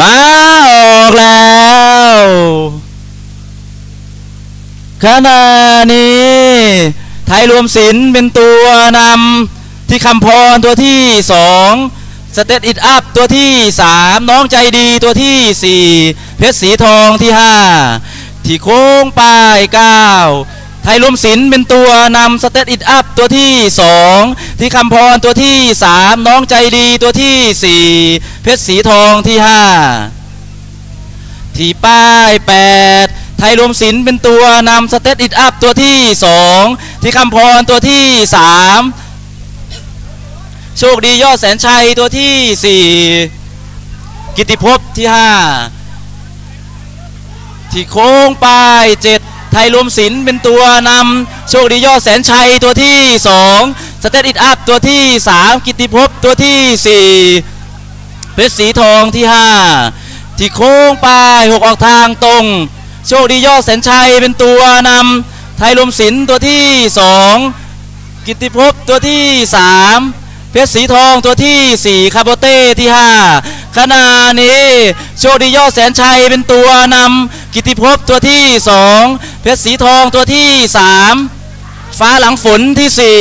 มาออกแล้วขณะนี้ ไทยรวมศิลป์เป็นตัวนำที่คำพรตัวที่สองสเตตอิดอัพตัวที่สามน้องใจดีตัวที่สี่เพชรสีทองที่ห้าที่โค้งปลายเก้า ไทยรวมศิลป์เป็นตัวนำสเตตอิดอัพตัวที่สองที่คำพรตัวที่สามน้องใจดีตัวที่สี่เพชรสีทองที่ห้าที่ป้ายแปดไทยรวมศิลป์เป็นตัวนำสเตตอิดอัพตัวที่สองที่คำพรตัวที่สามโชคดียอดแสนชัยตัวที่สี่กิติภพที่ห้าที่โค้งป้ายเจ็ด ทยรวมศิลป์เป็นตัวนำโชคดียอดแสนชัยตัวที่สองสเตตอิดอัพตัวที่สามกิติภพตัวที่สี่เพชรสีทองที่ห้าที่โค้งปลายหกออกทางตรง โชคดียอดแสนชัยเป็นตัวนำไทยลมศิลป์ตัวที่สองกิติภพตัวที่สามเพชรสีทองตัวที่สี่คาโบเต้ที่ห้า ขณะนี้โชคดียอดแสนชัยเป็นตัวนำกิตติภพตัวที่สองเพชรสีทองตัวที่สามฟ้าหลังฝนที่สี่